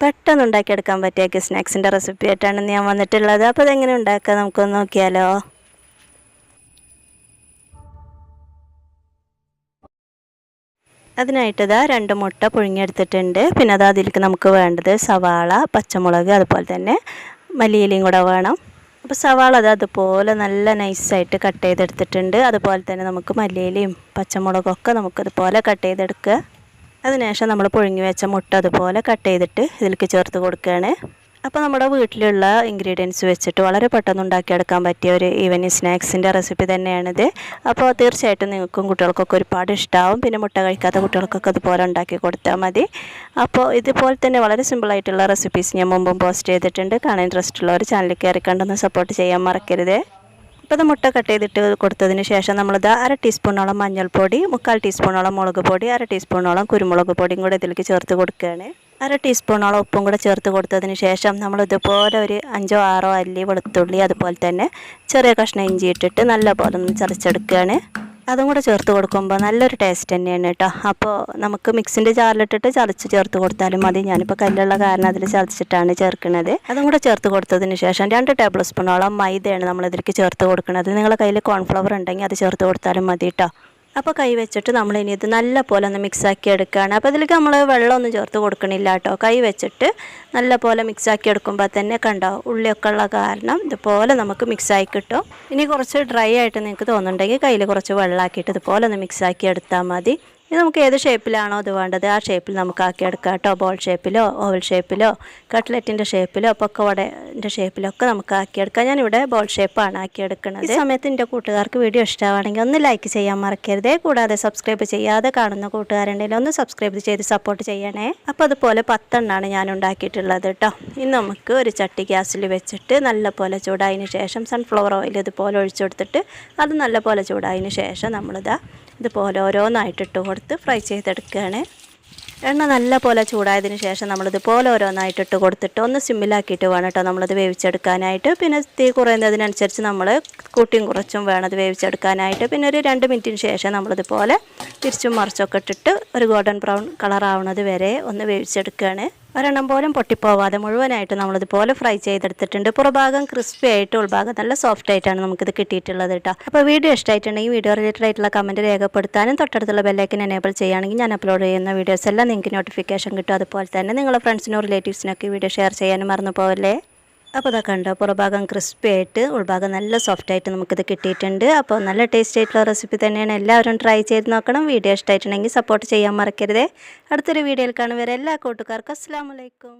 പെട്ടെന്ന് ഉണ്ടാക്കിയെടുക്കാൻ പറ്റിയ സ്നാക്സിന്റെ റെസിപ്പി ആയിട്ടാണ് ഞാൻ വന്നിട്ടുള്ളത്. അപ്പോൾ അതെങ്ങനെ ഉണ്ടാക്കുക നമുക്കൊന്ന് നോക്കിയാലോ? അതിനായിട്ട് ഇതാ രണ്ട് മുട്ട പുഴുങ്ങിയെടുത്തിട്ടുണ്ട്. പിന്നെ അത് അതിലേക്ക് നമുക്ക് വേണ്ടത് സവാള പച്ചമുളക് അതുപോലെ തന്നെ മല്ലിയിലയും കൂടെ വേണം. അപ്പോൾ സവാള അത് അതുപോലെ നല്ല നൈസായിട്ട് കട്ട് ചെയ്തെടുത്തിട്ടുണ്ട്. അതുപോലെ തന്നെ നമുക്ക് മല്ലിയിലയും പച്ചമുളകൊക്കെ നമുക്കതുപോലെ കട്ട് ചെയ്തെടുക്കുക. അതിനുശേഷം നമ്മൾ പുഴുങ്ങി വെച്ച മുട്ട അതുപോലെ കട്ട് ചെയ്തിട്ട് ഇതിലേക്ക് ചേർത്ത് കൊടുക്കുകയാണ്. അപ്പോൾ നമ്മുടെ വീട്ടിലുള്ള ഇൻഗ്രീഡിയൻസ് വെച്ചിട്ട് വളരെ പെട്ടെന്ന് ഉണ്ടാക്കിയെടുക്കാൻ പറ്റിയ ഒരു ഈവനിങ് സ്നാക്സിന്റെ റെസിപ്പി തന്നെയാണിത്. അപ്പോൾ തീർച്ചയായിട്ടും നിങ്ങൾക്കും കുട്ടികൾക്കൊക്കെ ഒരുപാട് ഇഷ്ടമാവും പിന്നെ മുട്ട കഴിക്കാത്ത കുട്ടികൾക്കൊക്കെ അതുപോലെ ഉണ്ടാക്കി കൊടുത്താൽ മതി. അപ്പോൾ ഇതുപോലെ തന്നെ വളരെ സിമ്പിളായിട്ടുള്ള റെസിപ്പീസ് ഞാൻ മുമ്പും പോസ്റ്റ് ചെയ്തിട്ടുണ്ട്. കാണാൻ ഇൻട്രസ്റ്റ് ഉള്ളവർ ചാനലിൽ കയറി കണ്ടൊന്ന് സപ്പോർട്ട് ചെയ്യാൻ മറക്കരുത്. ഇപ്പോൾ ഇത് മുട്ട കട്ട് ചെയ്തിട്ട് കൊടുത്തതിന് ശേഷം നമ്മളിത് അര ടീസ്പൂണോളം മഞ്ഞൾപ്പൊടി മുക്കാൽ ടീസ്പൂണോളം മുളക് പൊടി അര ടീസ്പൂണോളം കുരുമുളക് പൊടിയും കൂടെ ഇതിലേക്ക് ചേർത്ത് കൊടുക്കുകയാണ്. അര ടീസ്പൂണോളം ഉപ്പും കൂടെ ചേർത്ത് കൊടുത്തതിന് ശേഷം നമ്മൾ ഇതുപോലെ ഒരു അഞ്ചോ ആറോ അല്ലി വെളുത്തുള്ളി അതുപോലെ തന്നെ ചെറിയ കഷ്ണം ഇഞ്ചി ഇട്ടിട്ട് നല്ലപോലെ ഒന്ന് ചതച്ചെടുക്കുകയാണ്. അതും കൂടെ ചേർത്ത് കൊടുക്കുമ്പോൾ നല്ലൊരു ടേസ്റ്റ് തന്നെയാണ് കേട്ടോ അപ്പോൾ നമുക്ക് മിക്സിന്റെ ജാറിലിട്ടിട്ട് ചതച്ച് ചേർത്ത് കൊടുത്താലും മതി. ഞാനിപ്പോൾ കല്ലുള്ള കാരണം അതിൽ ചതച്ചിട്ടാണ് ചേർക്കുന്നത് അതും കൂടെ ചേർത്ത് കൊടുത്തതിന് ശേഷം രണ്ട് ടേബിൾ സ്പൂണോളം മൈദയാണ് നമ്മളിതിലേക്ക് ചേർത്ത് കൊടുക്കുന്നത് നിങ്ങളുടെ കയ്യിൽ കോൺഫ്ലവർ ഉണ്ടെങ്കിൽ അത് ചേർത്ത് കൊടുത്താലും മതി കേട്ടോ അപ്പോൾ കൈ വെച്ചിട്ട് നമ്മൾ ഇനി ഇത് നല്ല പോലെ ഒന്ന് മിക്സാക്കി എടുക്കുകയാണ്. അപ്പോൾ ഇതിലേക്ക് നമ്മൾ വെള്ളമൊന്നും ചേർത്ത് കൊടുക്കണില്ല കേട്ടോ. കൈ വെച്ചിട്ട് നല്ല പോലെ മിക്സാക്കി എടുക്കുമ്പോൾ തന്നെ കണ്ടോ ഉള്ളിയൊക്കെ ഉള്ള കാരണം ഇതുപോലെ നമുക്ക് മിക്സായി കിട്ടും. ഇനി കുറച്ച് ഡ്രൈ ആയിട്ട് നിങ്ങൾക്ക് തോന്നുന്നുണ്ടെങ്കിൽ കയ്യിൽ കുറച്ച് വെള്ളമാക്കിയിട്ട് ഇതുപോലെ ഒന്ന് മിക്സാക്കി എടുത്താൽ മതി. ഇത് നമുക്ക് ഏത് ഷേപ്പിലാണോ അത് വേണ്ടത്. ആ ഷേപ്പിൽ നമുക്ക് ആക്കി എടുക്കാം കേട്ടോ. ബോൾ ഷേപ്പിലോ ഓവൽ ഷേപ്പിലോ കട്ട്ലറ്റിന്റെ ഷേപ്പിലോ പൊക്കവടന്റെ ഷേപ്പിലോ ഒക്കെ നമുക്ക് ആക്കിയെടുക്കാം. ഞാനിവിടെ ബോൾ ഷേപ്പാണ് ആക്കിയെടുക്കുന്നത്. ഈ സമയത്ത് എന്റെ കൂട്ടുകാർക്ക് വീഡിയോ ഇഷ്ടമാണെങ്കിൽ ഒന്ന് ലൈക്ക് ചെയ്യാൻ മറക്കരുത്. കൂടാതെ സബ്സ്ക്രൈബ് ചെയ്യാതെ കാണുന്ന കൂട്ടുകാരുണ്ടെങ്കിൽ ഒന്ന് സബ്സ്ക്രൈബ് ചെയ്ത് സപ്പോർട്ട് ചെയ്യണേ. അപ്പോൾ അതുപോലെ പത്തെണ്ണമാണ് ഞാൻ ഉണ്ടാക്കിയിട്ടുള്ളത് കേട്ടോ ഇനി നമുക്ക് ഒരു ചട്ടി ഗ്യാസിൽ വെച്ചിട്ട് നല്ല പോലെ ചൂടായതിന് ശേഷം സൺഫ്ലവർ ഓയിൽ ഇതുപോലെ ഒഴിച്ചു കൊടുത്തിട്ട് അത് നല്ല പോലെ ചൂടായതിന് ശേഷം നമ്മളിതാ ഇതുപോലെ ഓരോന്നായിട്ട് ഇട്ട് കൊടുത്ത് ഫ്രൈ ചെയ്തെടുക്കുകയാണ്. എണ്ണ നല്ല പോലെ ചൂടായതിന് ശേഷം നമ്മളിതുപോലെ ഓരോന്നായിട്ട് ഇട്ട് കൊടുത്തിട്ട് ഒന്ന് സിമ്മിലാക്കിയിട്ട് വേണം കേട്ടോ നമ്മളത് വേവിച്ചെടുക്കാനായിട്ട്. പിന്നെ തീ കുറയുന്നതിനനുസരിച്ച് നമ്മൾ കൂട്ടിയും കുറച്ചും വേണം അത് വേവിച്ചെടുക്കാനായിട്ട്. പിന്നെ ഒരു രണ്ട് മിനിറ്റിന് ശേഷം നമ്മളിതുപോലെ തിരിച്ചും മറിച്ചൊക്കെ ഇട്ടിട്ട് ഒരു ഗോൾഡൻ ബ്രൗൺ കളറാവണത് വരെ ഒന്ന് വേവിച്ചെടുക്കുകയാണ് ഒരെണ്ണം പോലും പൊട്ടിപ്പോവാതെ മുഴുവനായിട്ട് നമ്മളിതുപോലെ ഫ്രൈ ചെയ്തെടുത്തിട്ടുണ്ട്. പുറഭാഗം ക്രിസ്പി ആയിട്ട് ഉൾഭാഗം നല്ല സോഫ്റ്റ് ആയിട്ടാണ് നമുക്കിത് കിട്ടിയിട്ടുള്ളത് കേട്ടോ. അപ്പോൾ വീഡിയോ ഇഷ്ടമായിട്ടുണ്ടെങ്കിൽ വീഡിയോ റിലേറ്റഡ് ആയിട്ടുള്ള കമന്റ് രേഖപ്പെടുത്താനും തൊട്ടടുത്തുള്ള ബെല്ലൈക്കൻ എനേബിൾ ചെയ്യുകയാണെങ്കിൽ ഞാൻ അപ്ലോഡ് ചെയ്യുന്ന വീഡിയോസ് എല്ലാം നിങ്ങൾക്ക് നോട്ടിഫിക്കേഷൻ കിട്ടും. അതുപോലെ തന്നെ നിങ്ങളുടെ ഫ്രണ്ട്സിനും റിലേറ്റീവ്സിനൊക്കെ വീഡിയോ ഷെയർ ചെയ്യാനും മറന്നു പോകല്ലേ അപ്പോൾ ഇതാ കണ്ടോ പുറഭാഗം ക്രിസ്പി ആയിട്ട് ഉൾഭാഗം നല്ല സോഫ്റ്റ് ആയിട്ട് നമുക്കിത് കിട്ടിയിട്ടുണ്ട്. അപ്പോൾ നല്ല ടേസ്റ്റ് ആയിട്ടുള്ള റെസിപ്പി തന്നെയാണ്. എല്ലാവരും ട്രൈ ചെയ്ത് നോക്കണം. വീഡിയോ ഇഷ്ടമായിട്ടുണ്ടെങ്കിൽ സപ്പോർട്ട് ചെയ്യാൻ മറക്കരുതേ. അടുത്തൊരു വീഡിയോയിൽ കാണുവരെ എല്ലാ കൂട്ടുകാർക്കും അസ്സാം വലൈക്കും